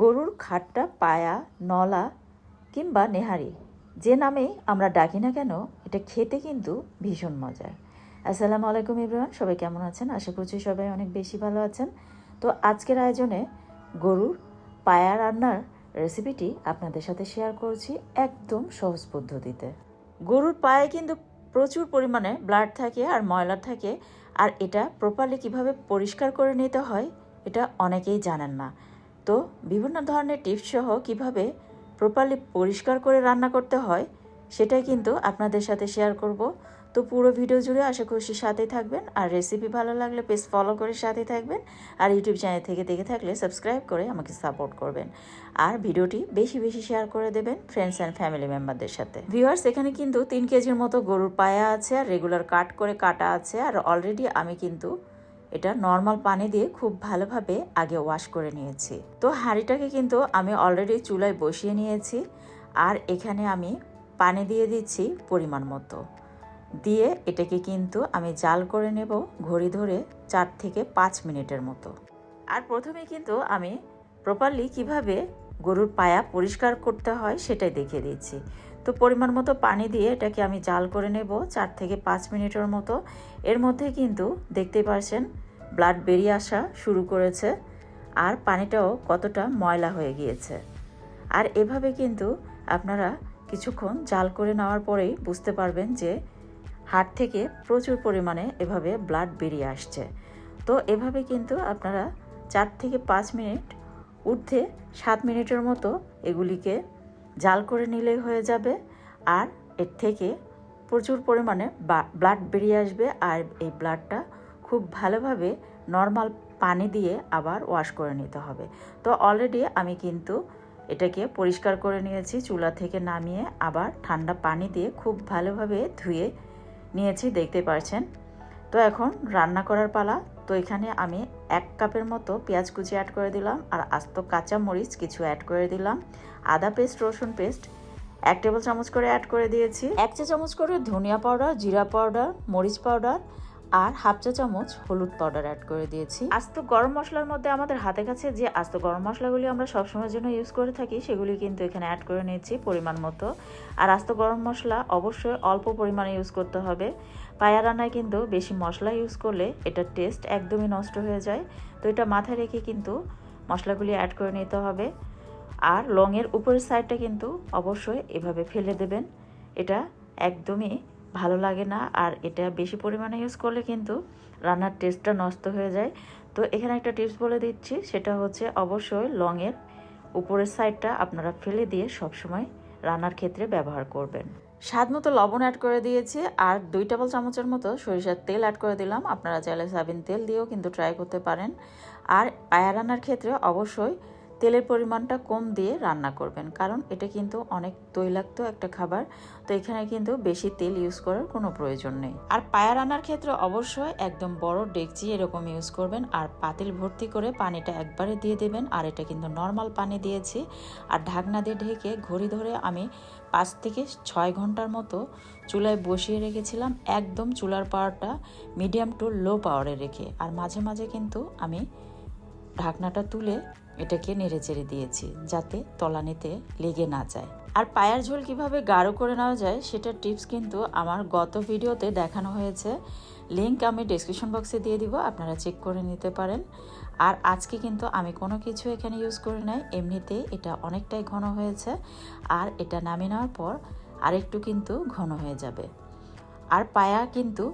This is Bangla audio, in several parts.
গরুর খাটটা পায়া, নলা কিংবা নেহারি, যে নামেই আমরা ডাকি না কেন, এটা খেতে কিন্তু ভীষণ মজার। আসসালামু আলাইকুম ইব্রাহিম, সবাই কেমন আছেন? আশা করছি সবাই অনেক বেশি ভালো আছেন। তো আজকের আয়োজনে গরুর পায়া রান্নার রেসিপিটি আপনাদের সাথে শেয়ার করছি একদম সহজ পদ্ধতিতে। গরুর পায়ে কিন্তু প্রচুর পরিমাণে ব্লাড থাকে আর ময়লা থাকে, আর এটা প্রপারলি কীভাবে পরিষ্কার করে নিতে হয়, এটা অনেকেই জানেন না। তো বিভিন্ন ধরনের টিপস সহ কীভাবে প্রপারলি পরিষ্কার করে রান্না করতে হয়, সেটাই কিন্তু আপনাদের সাথে শেয়ার করব। তো পুরো ভিডিও জুড়ে আশা করছি সাথেই থাকবেন। আর রেসিপি ভালো লাগলে পেজ ফলো করে সাথেই থাকবেন। আর ইউটিউব চ্যানেল থেকে দেখে থাকলে সাবস্ক্রাইব করে আমাকে সাপোর্ট করবেন। আর ভিডিওটি বেশি বেশি শেয়ার করে দেবেন ফ্রেন্ডস অ্যান্ড ফ্যামিলি মেম্বারদের সাথে। ভিউয়ার্স এখানে কিন্তু তিন কেজির মতো গরুর পায়া আছে, আর রেগুলার কাট করে কাটা আছে। আর অলরেডি আমি কিন্তু এটা নর্মাল পানি দিয়ে খুব ভালোভাবে আগে ওয়াশ করে নিয়েছি। তো হাঁড়িটাকে কিন্তু আমি অলরেডি চুলায় বসিয়ে নিয়েছি আর এখানে আমি পানি দিয়ে দিচ্ছি পরিমাণ মতো। দিয়ে এটাকে কিন্তু আমি জাল করে নেব ঘড়ি ধরে চার থেকে পাঁচ মিনিটের মতো। আর প্রথমে কিন্তু আমি প্রপারলি কীভাবে গরুর পায়া পরিষ্কার করতে হয় সেটাই দেখিয়ে দিচ্ছি। তো পরিমাণ মতো পানি দিয়ে এটাকে আমি জাল করে নেব চার থেকে পাঁচ মিনিটের মতো। এর মধ্যে কিন্তু দেখতে পারছেন ব্লাড বেরিয়ে আসা শুরু করেছে আর পানিটাও কতটা ময়লা হয়ে গিয়েছে। আর এভাবে কিন্তু আপনারা কিছুক্ষণ জাল করে নেওয়ার পরেই বুঝতে পারবেন যে হাট থেকে প্রচুর পরিমাণে এভাবে ব্লাড বেরিয়ে আসছে। তো এভাবে কিন্তু আপনারা চার থেকে পাঁচ মিনিট, ঊর্ধ্বে সাত মিনিটের মতো এগুলিকে জাল করে নিলেই হয়ে যাবে আর এর থেকে প্রচুর পরিমাণে ব্লাড বেরিয়ে আসবে আর এই ব্লাডটা খুব ভালোভাবে নর্মাল পানি দিয়ে আবার ওয়াশ করে নিতে হবে। তো অলরেডি আমি কিন্তু এটাকে পরিষ্কার করে নিয়েছি, চুলা থেকে নামিয়ে আবার ঠান্ডা পানি দিয়ে খুব ভালোভাবে ধুয়ে নিয়েছি, দেখতে পারছেন। তো এখন রান্না করার পালা, তো এখানে আমি এক কাপের মতো পেঁয়াজ কুচি অ্যাড করে দিলাম আর আস্ত কাঁচা মরিচ কিছু অ্যাড করে দিলাম। আদা পেস্ট রসুন পেস্ট এক টেবিল চামচ করে অ্যাড করে দিয়েছি। এক চা চামচ করে ধনিয়া পাউডার জিরা পাউডার মরিচ পাউডার আর হাফ চা চামচ হলুদ পাউডার অ্যাড করে দিয়েছি। আস্ত গরম মশলার মধ্যে আমাদের হাতে কাছে যে আস্ত গরম মশলাগুলি আমরা সবসময়ের জন্য ইউজ করে থাকি, সেগুলি কিন্তু এখানে অ্যাড করে নিয়েছি পরিমাণ মতো। আর আস্ত গরম মশলা অবশ্যই অল্প পরিমাণে ইউজ করতে হবে। পায়া রান্নায় কিন্তু বেশি মশলা ইউজ করলে এটার টেস্ট একদমই নষ্ট হয়ে যায়। তো এটা মাথায় রেখে কিন্তু মশলাগুলি অ্যাড করে নিতে হবে। আর লংয়ের উপরের সাইডটা কিন্তু অবশ্যই এভাবে ফেলে দেবেন। এটা একদমই ভালো লাগে না। আর এটা বেশি পরিমাণে ইউজ করলে কিন্তু রান্নার টেস্টটা নষ্ট হয়ে যায়। তো এখানে একটা টিপস বলে দিচ্ছি, সেটা হচ্ছে অবশ্যই লংয়ের উপরের সাইডটা আপনারা ফেলে দিয়ে সবসময় রান্নার ক্ষেত্রে ব্যবহার করবেন। স্বাদ মতো লবণ অ্যাড করে দিয়েছি, আর দুই টেবিল চামচের মতো সরিষার তেল অ্যাড করে দিলাম। আপনারা চাইলে সাবিন তেল দিয়েও কিন্তু ট্রাই করতে পারেন। আর পায়া রান্নার ক্ষেত্রে অবশ্যই তেলের পরিমাণটা কম দিয়ে রান্না করবেন, কারণ এটা কিন্তু অনেক তৈলাক্ত একটা খাবার, তো এখানে কিন্তু বেশি তেল ইউজ করার কোনো প্রয়োজন নেই। আর পায়া রান্নার ক্ষেত্রে অবশ্যই একদম বড় ডেকচি এরকম ইউজ করবেন, আর পাতিল ভর্তি করে পানিটা একবারে দিয়ে দেবেন, আর এটা কিন্তু নর্মাল পানি দিয়েছি। আর ঢাকনা দিয়ে ঢেকে ঘড়ি ধরে আমি পাঁচ থেকে ছয় ঘণ্টার মতো চুলায় বসিয়ে রেখেছিলাম, একদম চুলার পাওয়ারটা মিডিয়াম টু লো পাওয়ারে রেখে। আর মাঝে মাঝে কিন্তু আমি ঢাকনাটা তুলে এটাকে নেড়ে চেড়ে দিয়েছি, যাতে তলানিতে লেগে না যায়। আর পায়ের ঝোল কীভাবে গাঢ় করে নেওয়া যায়, সেটার টিপস কিন্তু আমার গত ভিডিওতে দেখানো হয়েছে। লিঙ্ক আমি ডিসক্রিপশন বক্সে দিয়ে দিব, আপনারা চেক করে নিতে পারেন। আর আজকে কিন্তু আমি কোনো কিছু এখানে ইউজ করি নাই, এমনিতেই এটা অনেকটাই ঘন হয়েছে। আর এটা নামিয়ে নেওয়ার পর আরেকটু কিন্তু ঘন হয়ে যাবে। আর পায়া কিন্তু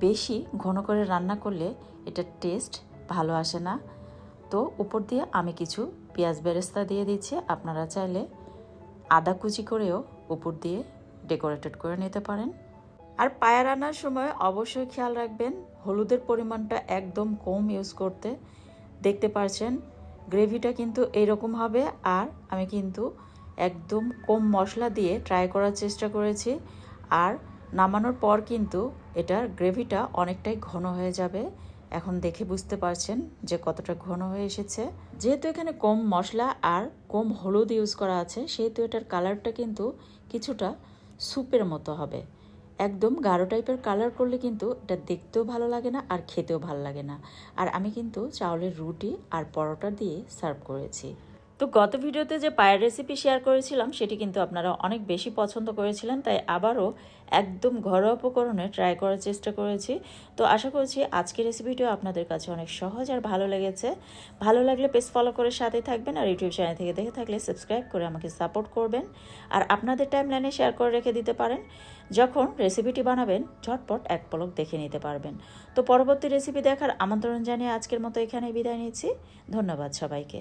বেশি ঘন করে রান্না করলে এটার টেস্ট ভালো আসে না। তো উপর দিয়ে আমি কিছু পেঁয়াজ বেরেস্তা দিয়ে দিচ্ছি। আপনারা চাইলে আদা কুচি করেও উপর দিয়ে ডেকোরেটেড করে নিতে পারেন। আর পায়া রান্নার সময় অবশ্যই খেয়াল রাখবেন, হলুদের পরিমাণটা একদম কম ইউজ করতে। দেখতে পারছেন, গ্রেভিটা কিন্তু এইরকম হবে। আর আমি কিন্তু একদম কম মশলা দিয়ে ট্রাই করার চেষ্টা করেছি। আর নামানোর পর কিন্তু এটার গ্রেভিটা অনেকটাই ঘন হয়ে যাবে। এখন দেখে বুঝতে পারছেন যে কতটা ঘন হয়ে এসেছে। যেহেতু এখানে কম মশলা আর কম হলুদ ইউজ করা আছে, সেহেতু এটার কালারটা কিন্তু কিছুটা স্যুপের মতো হবে। একদম গাঢ় টাইপের কালার করলে কিন্তু এটা দেখতেও ভালো লাগে না আর খেতেও ভালো লাগে না। আর আমি কিন্তু চাউলের রুটি আর পরোটা দিয়ে সার্ভ করেছি। তো গত ভিডিওতে যে পায়ের রেসিপি শেয়ার করেছিলাম, সেটি কিন্তু আপনারা অনেক বেশি পছন্দ করেছিলেন, তাই আবারও একদম ঘরোয়া উপকরণে ট্রাই করার চেষ্টা করেছি। তো আশা করছি আজকের রেসিপিটিও আপনাদের কাছে অনেক সহজ আর ভালো লেগেছে। ভালো লাগলে পেজ ফলো করে সাথে থাকবেন আর ইউটিউব চ্যানেল থেকে দেখে থাকলে সাবস্ক্রাইব করে আমাকে সাপোর্ট করবেন। আর আপনাদের টাইম লাইনে শেয়ার করে রেখে দিতে পারেন। যখন রেসিপিটি বানাবেন, ঝটপট এক পলক দেখে নিতে পারবেন। তো পরবর্তী রেসিপি দেখার আমন্ত্রণ জানিয়ে আজকের মতো এখানেই বিদায় নিচ্ছি। ধন্যবাদ সবাইকে।